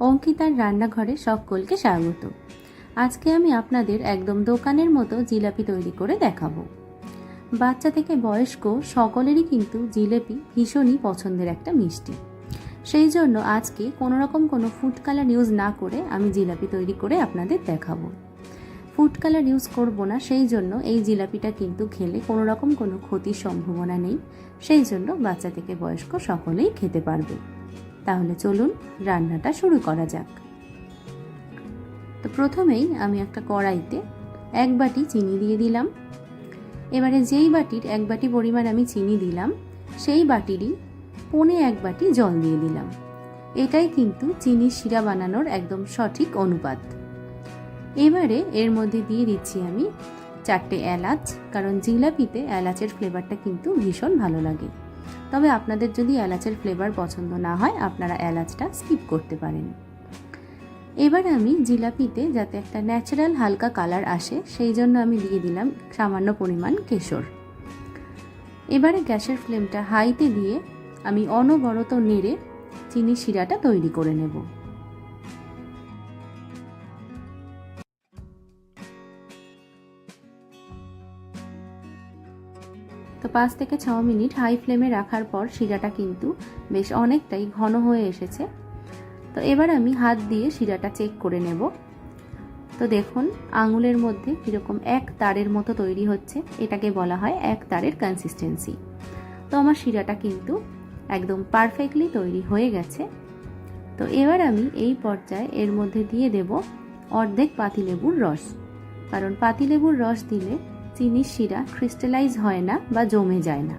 অঙ্কিতার রান্নাঘরে সকলকে স্বাগত। আজকে আমি আপনাদের একদম দোকানের মতো জিলাপি তৈরি করে দেখাবো। বাচ্চা থেকে বয়স্ক সকলেরই কিন্তু জিলেপি ভীষণই পছন্দের একটা মিষ্টি। সেই জন্য আজকে কোনো রকম কোনো ফুড কালার ইউজ না করে আমি জিলাপি তৈরি করে আপনাদের দেখাবো। ফুড কালার ইউজ করব না, সেই জন্য এই জিলাপিটা কিন্তু খেলে কোনো রকম কোনো ক্ষতির সম্ভাবনা নেই। সেই জন্য বাচ্চা থেকে বয়স্ক সকলেই খেতে পারবে। তাহলে চলুন রান্নাটা শুরু করা যাক। তো প্রথমেই আমি একটা কড়াইতে এক বাটি চিনি দিয়ে দিলাম। এবারে যেই বাটির এক বাটি পরিমাণ আমি চিনি দিলাম, সেই বাটিরই পনে এক বাটি জল দিয়ে দিলাম। এটাই কিন্তু চিনির শিরা বানানোর একদম সঠিক অনুপাত। এবারে এর মধ্যে দিয়ে দিচ্ছি আমি চারটে এলাচ, কারণ জিলাপিতে এলাচের ফ্লেভারটা কিন্তু ভীষণ ভালো লাগে। তবে আপনাদের যদি এলাচের ফ্লেভার পছন্দ না হয়, আপনারা এলাচটা স্কিপ করতে পারেন। এবার আমি জিলাপিতে যাতে একটা ন্যাচারাল হালকা কালার আসে, সেই জন্য আমি দিয়ে দিলাম সামান্য পরিমাণ কেশর। এবারে গ্যাসের ফ্লেমটা হাইতে দিয়ে আমি অনবরত নেড়ে চিনি শিরাটা তৈরি করে নেব। তো পাঁচ থেকে ছ মিনিট হাই ফ্লেমে রাখার পর শিরাটা কিন্তু বেশ অনেকটাই ঘন হয়ে এসেছে। তো এবার আমি হাত দিয়ে শিরাটা চেক করে নেব। তো দেখুন, আঙুলের মধ্যে কীরকম এক তারের মতো তৈরি হচ্ছে। এটাকে বলা হয় এক তারের কনসিস্টেন্সি তো আমার শিরাটা কিন্তু একদম পারফেক্টলি তৈরি হয়ে গেছে। তো এবার আমি এই পর্যায়ে এর মধ্যে দিয়ে দেব অর্ধেক পাতিলেবুর রস। কারণ পাতিলেবুর রস দিলে চিনির শিরা ক্রিস্টালাইজ হয় না বা জমে যায় না।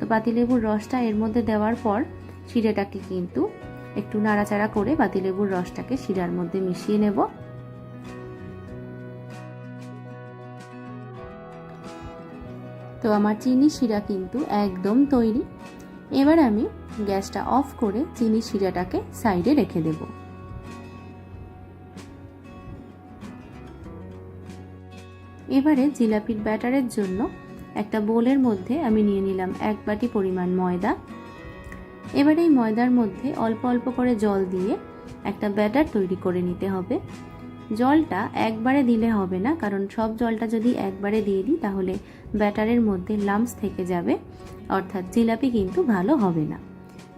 তো পাতিলেবুর রসটা এর মধ্যে দেওয়ার পর শিরাটাকে কিন্তু একটু নাড়াচাড়া করে পাতিলেবুর রসটাকে শিরার মধ্যে মিশিয়ে নেব। তো আমার চিনি, শিরা কিন্তু একদম তৈরি। এবার আমি গ্যাসটা অফ করে চিনি, শিরাটাকে সাইডে রেখে দেবো। এবারে জিলাপির ব্যাটারের জন্য একটা বোলের মধ্যে আমি নিয়ে নিলাম এক বাটি পরিমাণ ময়দা। এবারে এই ময়দার মধ্যে অল্প অল্প করে জল দিয়ে একটা ব্যাটার তৈরি করে নিতে হবে। জলটা একবারে দিলে হবে না, কারণ সব জলটা যদি একবারে দিয়ে দিই তাহলে ব্যাটারের মধ্যে লাম্পস থেকে যাবে, অর্থাৎ জিলাপি কিন্তু ভালো হবে না।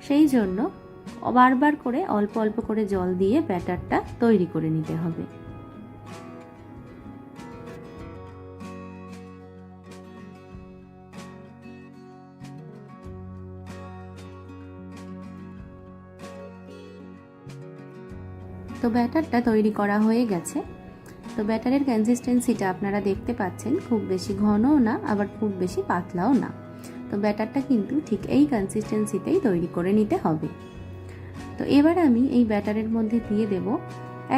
সেই জন্য বারবার করে অল্প অল্প করে জল দিয়ে ব্যাটারটা তৈরি করে নিতে হবে। তো ব্যাটারটা তৈরি করা হয়ে গেছে। তো ব্যাটারের কনসিস্টেন্সিটা আপনারা দেখতে পাচ্ছেন, খুব বেশি ঘনও না, আবার খুব বেশি পাতলাও না। তো ব্যাটারটা কিন্তু ঠিক এই কনসিস্টেন্সিতেই তৈরি করে নিতে হবে। তো এবার আমি এই ব্যাটারের মধ্যে দিয়ে দেব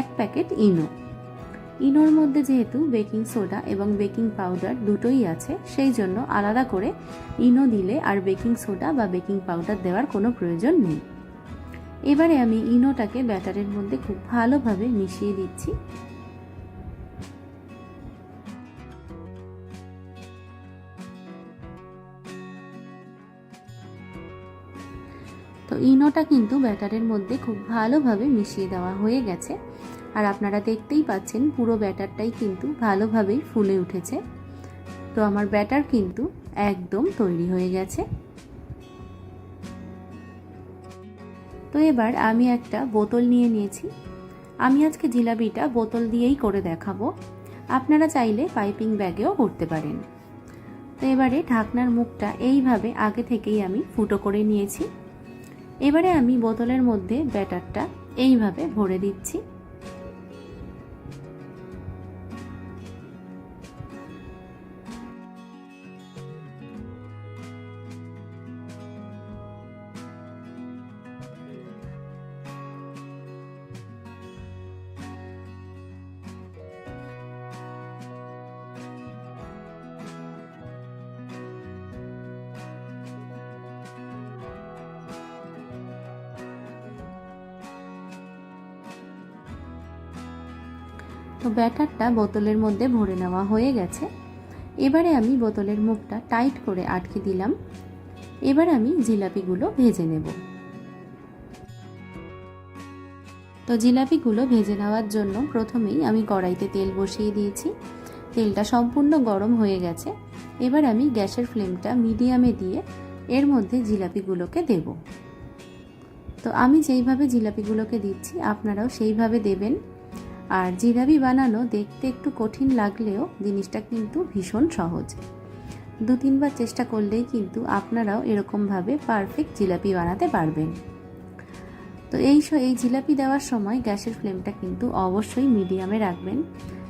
এক প্যাকেট ইনো। ইনোর মধ্যে যেহেতু বেকিং সোডা এবং বেকিং পাউডার দুটোই আছে, সেই জন্য আলাদা করে ইনো দিলে আর বেকিং সোডা বা বেকিং পাউডার দেওয়ার কোনো প্রয়োজন নেই। এবারে আমি ইনোটাকে ব্যাটারের মধ্যে খুব ভালোভাবে মিশিয়ে দিচ্ছি। তো ইনোটা কিন্তু ব্যাটারের মধ্যে খুব ভালোভাবে মিশিয়ে দেওয়া হয়ে গেছে। আর আপনারা দেখতেই পাচ্ছেন, পুরো ব্যাটারটাই কিন্তু ভালোভাবেই ফুলে উঠেছে। তো আমার ব্যাটার কিন্তু একদম তৈরি হয়ে গেছে। তো এবার আমি একটা বোতল নিয়ে নিয়েছি। আমি আজকে জিলাপিটা বোতল দিয়েই করে দেখাবো। আপনারা চাইলে পাইপিং ব্যাগেও করতে পারেন। তো এবারে ঢাকনার মুখটা এইভাবে আগে থেকেই আমি ফুটো করে নিয়েছি। এবারে আমি বোতলের মধ্যে ব্যাটারটা এইভাবে ভরে দিচ্ছি। তো ব্যাটারটা বোতলের মধ্যে ভরে নেওয়া হয়ে গেছে। এবারে আমি বোতলের মুখটা টাইট করে আটকে দিলাম। এবার আমি জিলাপিগুলো ভেজে নেব। তো জিলাপিগুলো ভেজে নেওয়ার জন্য প্রথমেই আমি কড়াইতে তেল বসিয়ে দিয়েছি। তেলটা সম্পূর্ণ গরম হয়ে গেছে। এবার আমি গ্যাসের ফ্লেমটা মিডিয়ামে দিয়ে এর মধ্যে জিলাপিগুলোকে দেব। তো আমি যেইভাবে জিলাপিগুলোকে দিচ্ছি, আপনারাও সেইভাবে দেবেন। আর জিলাপি বানানো দেখতে একটু কঠিন লাগলেও জিনিসটা কিন্তু ভীষণ সহজ। দু তিনবার চেষ্টা করলেই কিন্তু আপনারাও এরকমভাবে পারফেক্ট জিলাপি বানাতে পারবেন। তো এই এই জিলাপি দেওয়ার সময় গ্যাসের ফ্লেমটা কিন্তু অবশ্যই মিডিয়ামে রাখবেন।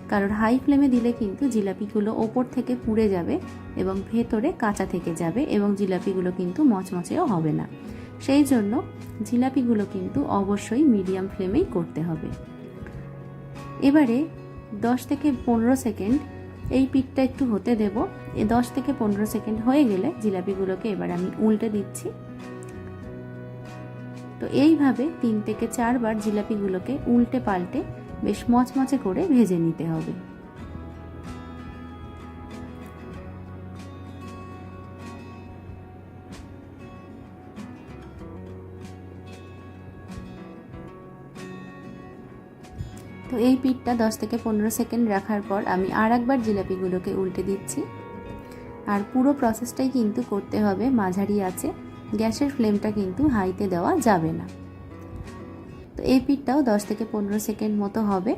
কারণ হাই ফ্লেমে দিলে কিন্তু জিলাপিগুলো ওপর থেকে পুড়ে যাবে এবং ভেতরে কাঁচা থেকে যাবে এবং জিলাপিগুলো কিন্তু মচমচেও হবে না। সেই জন্য জিলাপিগুলো কিন্তু অবশ্যই মিডিয়াম ফ্লেমেই করতে হবে। এবারে দশ থেকে পনেরো সেকেন্ড এই পিঠটা একটু হতে দেব। এ দশ থেকে পনেরো সেকেন্ড হয়ে গেলে জিলাপিগুলোকে এবার আমি উল্টে দিচ্ছি। তো এইভাবে তিন থেকে চারবার জিলাপিগুলোকে উল্টে পাল্টে বেশ মচমচে করে ভেজে নিতে হবে। তো এই পিঠটা দশ থেকে পনেরো সেকেন্ড রাখার পর আমি আর একবার জিলাপিগুলোকে উল্টে দিচ্ছি। আর পুরো প্রসেসটাই কিন্তু করতে হবে, মাঝারি আছে। গ্যাসের ফ্লেমটা কিন্তু হাইতে দেওয়া যাবে না। তো এই পিঠটাও দশ থেকে পনেরো সেকেন্ড মতো হবে।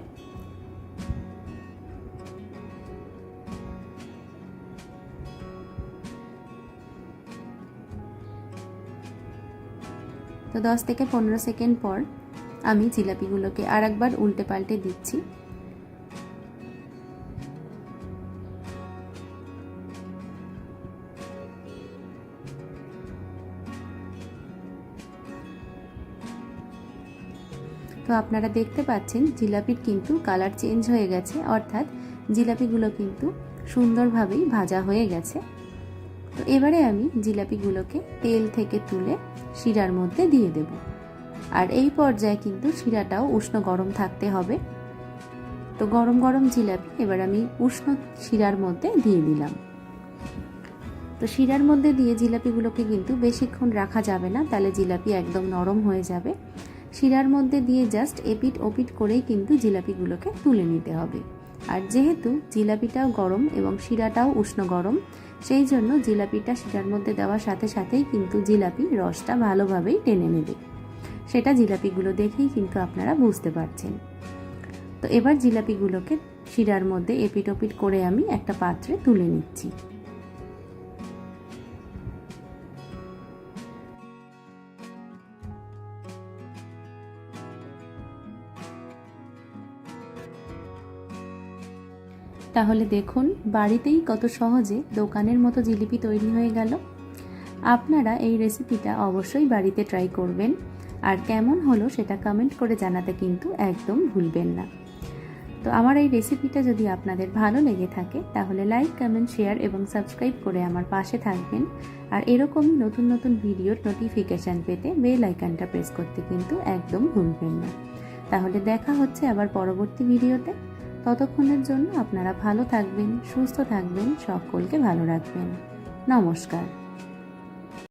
তো দশ থেকে পনেরো সেকেন্ড পর আমি জিলাপিগুলোকে আর একবার উল্টে পাল্টে দিচ্ছি। তো আপনারা দেখতে পাচ্ছেন, জিলাপির কিন্তু কালার চেঞ্জ হয়ে গেছে, অর্থাৎ জিলাপিগুলো কিন্তু সুন্দরভাবেই ভাজা হয়ে গেছে। তো এবারে আমি জিলাপিগুলোকে তেল থেকে তুলে শিরার মধ্যে দিয়ে দেব। আর এই পর্যায়ে কিন্তু শিরাটাও উষ্ণ গরম থাকতে হবে। তো গরম গরম জিলাপি এবার আমি উষ্ণ শিরার মধ্যে দিয়ে দিলাম। তো শিরার মধ্যে দিয়ে জিলাপিগুলোকে কিন্তু বেশিক্ষণ রাখা যাবে না, তাহলে জিলাপি একদম নরম হয়ে যাবে। শিরার মধ্যে দিয়ে জাস্ট এপিট ওপিট করেই কিন্তু জিলাপিগুলোকে তুলে নিতে হবে। আর যেহেতু জিলাপিটাও গরম এবং শিরাটাও উষ্ণ গরম, সেই জন্য জিলাপিটা শিরার মধ্যে দেওয়ার সাথে সাথেই কিন্তু জিলাপি রসটা ভালোভাবেই টেনে নেবে। সেটা জিলাপিগুলো দেখেই কিন্তু আপনারা বুঝতে পারছেন। তো এবার জিলাপিগুলোকে শিরার মধ্যে এপিট ওপিট করে আমি একটা পাত্রে তুলে নিচ্ছি। তাহলে দেখুন, বাড়িতেই কত সহজে দোকানের মতো জিলিপি তৈরি হয়ে গেল। আপনারা এই রেসিপিটা অবশ্যই বাড়িতে ট্রাই করবেন। আর কেমন হলো সেটা কমেন্ট করে জানাতে কিন্তু একদম ভুলবেন না। তো আমার এই রেসিপিটা যদি আপনাদের ভালো লেগে থাকে, তাহলে লাইক কমেন্ট শেয়ার এবং সাবস্ক্রাইব করে আমার পাশে থাকবেন। আর এরকমই নতুন নতুন ভিডিওর নোটিফিকেশান পেতে বেল আইকনটা প্রেস করতে কিন্তু একদম ভুলবেন না। তাহলে দেখা হচ্ছে আবার পরবর্তী ভিডিওতে ততক্ষণের জন্য আপনারা ভালো থাকবেন, সুস্থ থাকবেন, সকলকে ভালো রাখবেন। নমস্কার।